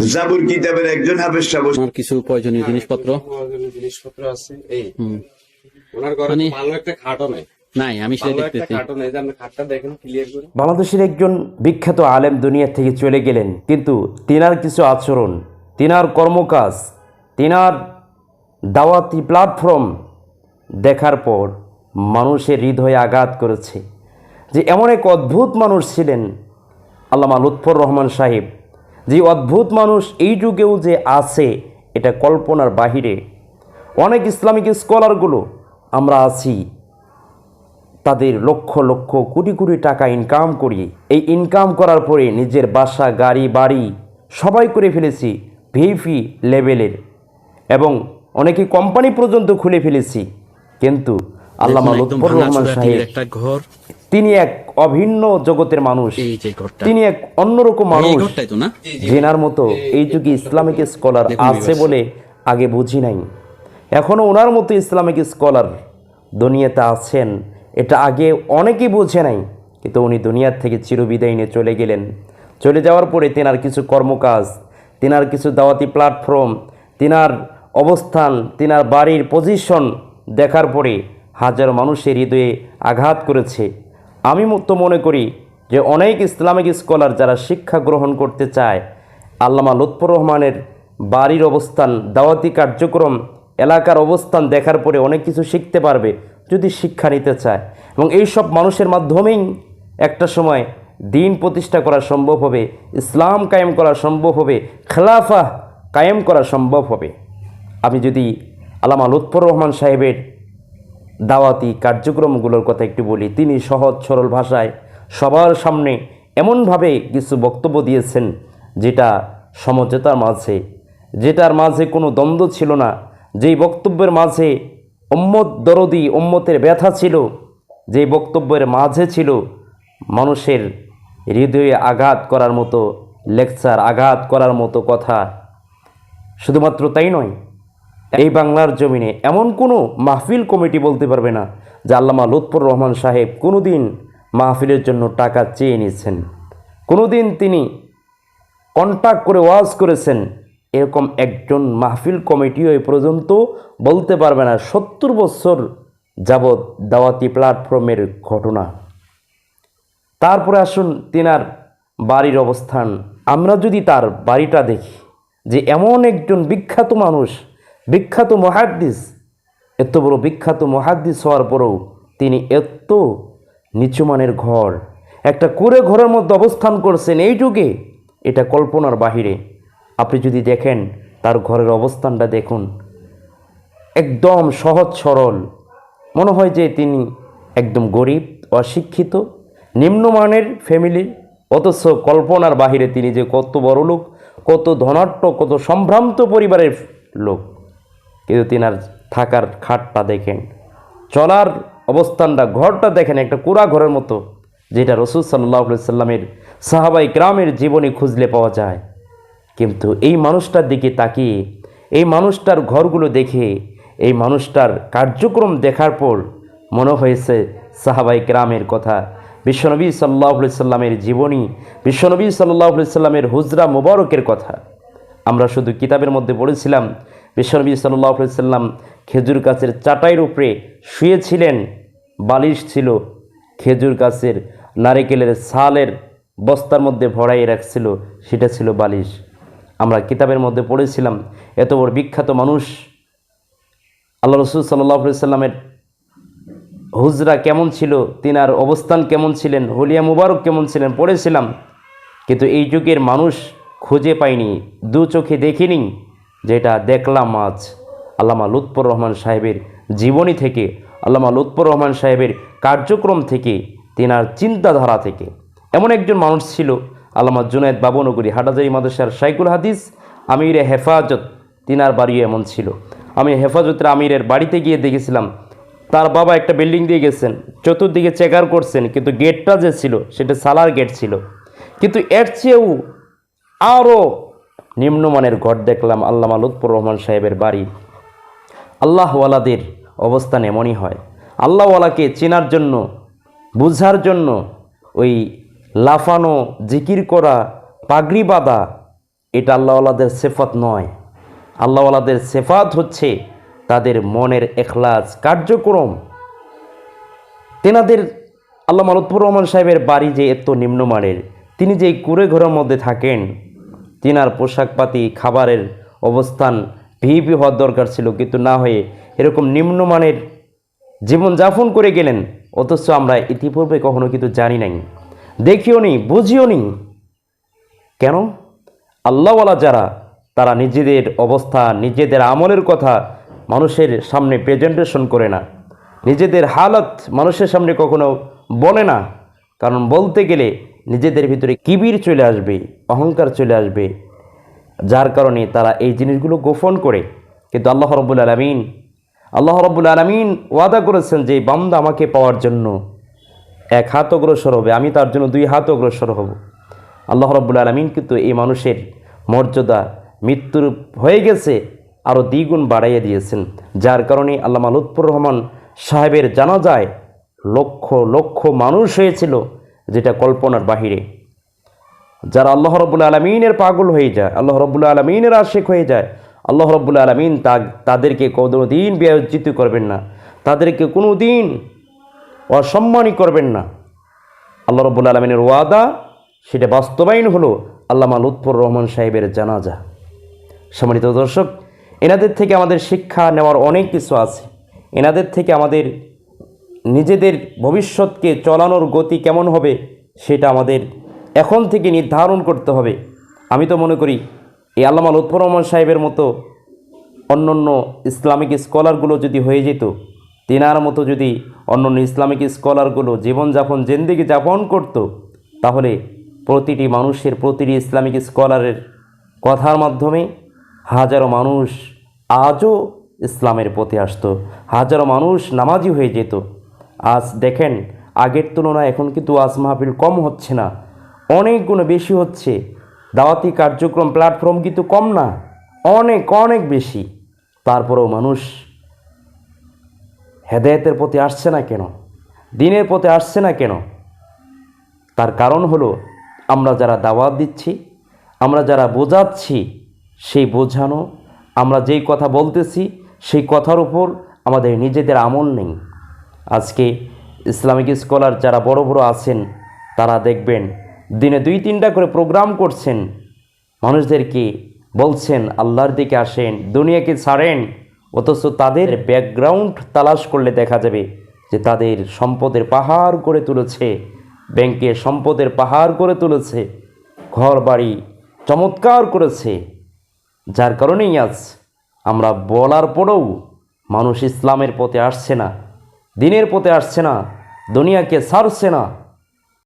জাবুর কিতাবের একজন হাফেজ সাহেব আমার কিছু প্রয়োজনীয় জিনিসপত্র? প্রয়োজনীয় জিনিসপত্র আছে। এই ওনার ঘরে মানে- ভালো একটা খাটও নাই। নাই আমি সেটা দেখতেছি। খাটও নাই। যে আপনি খাটটা দেখেন ক্লিয়ার করে। বাংলাদেশের একজন বিখ্যাত আলেম দুনিয়া থেকে চলে গেলেন কিন্তু তিনার কিছু আচরণ তিনার কর্মকাজ তিনার দাওয়াতি প্ল্যাটফর্ম দেখার পর মানুষের হৃদয়ে আঘাত করেছে। যে এমন এক অদ্ভুত মানুষ ছিলেন আল্লামা লুৎফর রহমান সাহেব যে অদ্ভুত মানুষ এই যুগেও যে আছে, এটা কল্পনার বাহিরে। অনেক ইসলামিক স্কলারগুলো আমরা আছি, তাদের লক্ষ লক্ষ কোটি কোটি টাকা ইনকাম করি। এই ইনকাম করার পরে নিজের বাসা, গাড়ি, বাড়ি সবাই করে ফেলেছি ভিপি লেভেলের। এবং অনেকে কোম্পানি পর্যন্ত খুলে ফেলেছি। কিন্তু আল্লামা লুৎফর রহমান সাহেব একটা ঘর। তিনি এক অভিন্ন জগতের মানুষ। এই যে ঘরটা। তিনি এক অন্যরকম মানুষ। ঘরটাই জেনার মতো এই যুগে ইসলামিক স্কলার আছে বলে আগে বুঝি নাই। এখনও ওনার মতো ইসলামিক স্কলার দুনিয়াতে আছেন। এটা আগে অনেকেই বুঝে নাই কিন্তু উনি দুনিয়ার থেকে চিরবিদায় নিয়ে চলে গেলেন। চলে যাওয়ার পরে তেনার কিছু কর্মকাজ তেনার কিছু দাওয়াতি প্ল্যাটফর্ম তেনার অবস্থান তেনার বাড়ির পজিশন দেখার পরে হাজারো মানুষের হৃদয়ে আঘাত করেছে। আমি তো মনে করি যে অনেক ইসলামিক স্কলার যারা শিক্ষা গ্রহণ করতে চায়, আল্লামা লুৎফর রহমানের বাড়ির অবস্থান, দাওয়াতি কার্যক্রম, এলাকার অবস্থান দেখার পরে অনেক কিছু শিখতে পারবে যদি শিক্ষা নিতে চায়। এবং এই সব মানুষের মাধ্যমেই একটা সময় দিন প্রতিষ্ঠা করা সম্ভব হবে, ইসলাম কায়েম করা সম্ভব হবে খেলাফা কায়েম করা সম্ভব হবে। আমি যদি আল্লামা লুৎফর রহমান সাহেবের দাওয়াতি কার্যক্রমগুলোর কথা একটু বলি। তিনি সহজ, সরল ভাষায় সবার সামনে এমনভাবে কিছু বক্তব্য দিয়েছেন, যেটা সমঝোতার মাঝে। যেটার মাঝে কোনো দ্বন্দ্ব ছিল না। যেই বক্তব্যের মাঝে উম্মত দরদি, উম্মতের ব্যথা ছিল, যেই বক্তব্যের মাঝে ছিল মানুষের হৃদয়ে আঘাত করার মতো, লেকচার আঘাত করার মতো কথা। শুধুমাত্র তাই নয় এই বাংলার জমিনে এমন কোনো মাহফিল কমিটি বলতে পারবে না, যে আল্লামা লুৎফর রহমান সাহেব কোনো দিন মাহফিলের জন্য টাকা চেয়ে নিয়েছেন কোনো দিন তিনি কন্ট্যাক্ট করে ওয়াজ করেছেন। এরকম একজন মাহফিল কমিটিও এ পর্যন্ত বলতে পারবে না, সত্তর বছর যাবৎ দাওয়াতি প্ল্যাটফর্মের ঘটনা। তারপরে আসুন তিনার বাড়ির অবস্থান। আমরা যদি তার বাড়িটা দেখি, যে এমন একজন বিখ্যাত মানুষ বিখ্যাত মহাদ্দিস, এত বড় বিখ্যাত মহাদ্দিস হওয়ার পরেও তিনি এত নিচুমানের ঘর, একটা কুড়ে ঘরের মধ্যে অবস্থান করছেন এই যুগে, এটা কল্পনার বাহিরে। আপনি যদি দেখেন তার ঘরের অবস্থানটা দেখুন, একদম সহজ সরল। মনে হয় যে তিনি একদম গরিব, অশিক্ষিত, নিম্নমানের ফ্যামিলি অথচ কল্পনার বাহিরে তিনি যে কত বড় লোক কত ধনাঢ্য, কত সম্ভ্রান্ত পরিবারের লোক। কিন্তু তিনার থাকার খাটটা দেখেন। চলার অবস্থানটা, ঘরটা দেখেন, একটা কুড়া ঘরের মতো, যেটা রসুল সাল্লাহ সাল্লামের সাহাবাই গ্রামের জীবনী খুঁজলে পাওয়া যায়। কিন্তু এই মানুষটার দিকে তাকিয়ে, এই মানুষটার ঘরগুলো দেখে, এই মানুষটার কার্যক্রম দেখার পর মনে হয়েছে সাহাবাই গ্রামের কথা। বিশ্বনবী সাল্লাহ সাল্লামের জীবনী, বিশ্বনবী সাল্লাহ সাল্লামের হুজরা মুবারকের কথা। আমরা শুধু কিতাবের মধ্যে পড়েছিলাম বিশ্বনবী সাল্লাহ সাল্লাম খেজুর গাছের চাটাইয়ের উপরে শুয়েছিলেন। বালিশ ছিল খেজুর গাছের নারিকেলের ছালের বস্তার মধ্যে ভরাই রাখছিল, সেটা ছিল বালিশ। আমরা কিতাবের মধ্যে পড়েছিলাম, এত বড় বিখ্যাত মানুষ। আল্লাহ রসুল সাল্লাহ সাল্লামের হুজরা কেমন ছিল, তিনার অবস্থান কেমন ছিলেন, হলিয়া মুবারক কেমন ছিলেন, পড়েছিলাম। কিন্তু এই যুগের মানুষ খুঁজে পায়নি, দু চোখে দেখিনি। যেটা দেখলাম আজ আল্লামা লুৎফর রহমান সাহেবের জীবনী থেকে, আল্লামা লুৎফর রহমান সাহেবের কার্যক্রম থেকে, তিনার চিন্তাধারা থেকে। এমন একজন মানুষ ছিল আল্লামা জুনায়দ বাবনগরী হাটাজারি মাদ্রাসার সাইকুল হাদিস আমিরে হেফাজত, তিনার বাড়িও এমন ছিল। আমি হেফাজতের আমিরের বাড়িতে গিয়ে দেখেছিলাম, তার বাবা একটা বিল্ডিং দিয়ে গেছেন, চতুর্দিকে চেকার করছেন, কিন্তু গেটটা যে ছিল, সেটা সালার গেট ছিল। কিন্তু এর চেয়েও আরও নিম্নমানের ঘর দেখলাম আল্লামা লুৎফর রহমান সাহেবের বাড়ি। আল্লাহওয়ালাদের অবস্থান এমনই হয়। আল্লাহওয়ালাকে চেনার জন্য, বুঝার জন্য ওই লাফানো, জিকির করা, পাগড়ি বাঁধা, এটা আল্লাহওয়ালাদের সেফাত নয়। আল্লাহওয়ালাদের সেফাত হচ্ছে তাদের মনের এখলাস, কার্যক্রম। তেনাদের আল্লাহ মালতপুর রহমান সাহেবের বাড়ি যে এত নিম্নমানের, তিনি যে কুড়ে ঘরের মধ্যে থাকেন তিনার পোশাকপাতি খাবারের অবস্থান ভিপি হওয়ার দরকার ছিল, কিন্তু না হয়ে এরকম নিম্নমানের জীবনযাপন করে গেলেন, অথচ আমরা ইতিপূর্বে কখনো কিন্তু জানি নাই। দেখিও নি, বুঝিও নি। কেন? আল্লাহওয়ালা যারা, তারা নিজেদের অবস্থা, নিজেদের আমলের কথা মানুষের সামনে প্রেজেন্টেশন করে না। নিজেদের হালত মানুষের সামনে কখনো বলে না। কারণ বলতে গেলে নিজেদের ভিতরে কিবির চলে আসবে, অহংকার চলে আসবে, যার কারণে তারা এই জিনিসগুলো গোপন করে। কিন্তু আল্লাহ রব্বুল আলমিন, আল্লাহ রব্বুল আলমিন ওয়াদা করেছেন যে বান্দা আমাকে পাওয়ার জন্য এক হাত অগ্রসর হবে, আমি তার জন্য দুই হাত অগ্রসর হব। আল্লাহ রব্বুল আলমিন কিন্তু এই মানুষের মর্যাদা মৃত্যুর হয়ে গেছে আরও দ্বিগুণ বাড়াইয়ে দিয়েছেন। যার কারণে আল্লামা লুৎফুর রহমান সাহেবের জানা যায় লক্ষ লক্ষ মানুষ হয়েছিল। যেটা কল্পনার বাহিরে। যারা আল্লাহ রব্বুল আলমিনের পাগল হয়ে যায়, আল্লাহ রব্বুল আলমিনের আশেক হয়ে যায়, আল্লাহ রব্বুল আলমিন তা তাদেরকে কোনো দিন বিয়োজিত করবেন না। তাদেরকে কোনো দিন অসম্মানই করবেন না। আল্লাহ রব্বুল আলমিনের ওয়াদা, সেটা বাস্তবায়ন হলো আল্লামা লুৎফর রহমান সাহেবের জানাজা। সম্মানিত দর্শক, এনাদের থেকে আমাদের শিক্ষা নেওয়ার অনেক কিছু আছে। এনাদের থেকে আমাদের নিজেদের ভবিষ্যৎকে চলানোর গতি কেমন হবে সেটা আমাদের এখন থেকে নির্ধারণ করতে হবে। আমি তো মনে করি, এই আল্লামা লুৎফর রহমান সাহেবের মতো অন্য অন্য ইসলামিক স্কলারগুলো যদি হয়ে যেত, তেনার মতো যদি অন্য অন্য ইসলামিক স্কলারগুলো জীবনযাপন জেন্দিগি যাপন করত, তাহলে প্রতিটি মানুষের, প্রতিটি ইসলামিক স্কলারের কথার মাধ্যমে হাজারো মানুষ আজও ইসলামের পথে আসতো, হাজারো মানুষ নামাজি হয়ে যেত। আজ দেখেন, আগের তুলনায় এখন কিন্তু আজ মাহফিল কম হচ্ছে না। অনেক গুণে বেশি হচ্ছে। দাওয়াতি কার্যক্রম প্ল্যাটফর্ম কিন্তু কম না, অনেক অনেক বেশি। তারপরেও মানুষ হেদায়েতের প্রতি আসছে না কেন? দিনের পথে আসছে না কেন? তার কারণ হলো, আমরা যারা দাওয়াত দিচ্ছি, আমরা যারা বোঝাচ্ছি, সেই বোঝানো, আমরা যেই কথা বলতেছি, সেই কথার উপর আমাদের নিজেদের আমল নেই। আজকে ইসলামিক স্কলার যারা বড় বড় আছেন, তারা দেখবেন দিনে দুই তিনটা করে প্রোগ্রাম করছেন। মানুষদেরকে বলছেন, আল্লাহর দিকে আসেন, দুনিয়াকে ছাড়েন। অথচ তাদের ব্যাকগ্রাউন্ড তালাশ করলে দেখা যাবে যে তাদের সম্পদের পাহাড় করে তুলেছে, ব্যাংকে সম্পদের পাহাড় করে তুলেছে ঘর বাড়ি চমৎকার করেছে। যার কারণেই আজ আমরা বলার পরেও মানুষ ইসলামের পথে আসছে না। দিনের পথে আসছে না দুনিয়াকে সারছে না।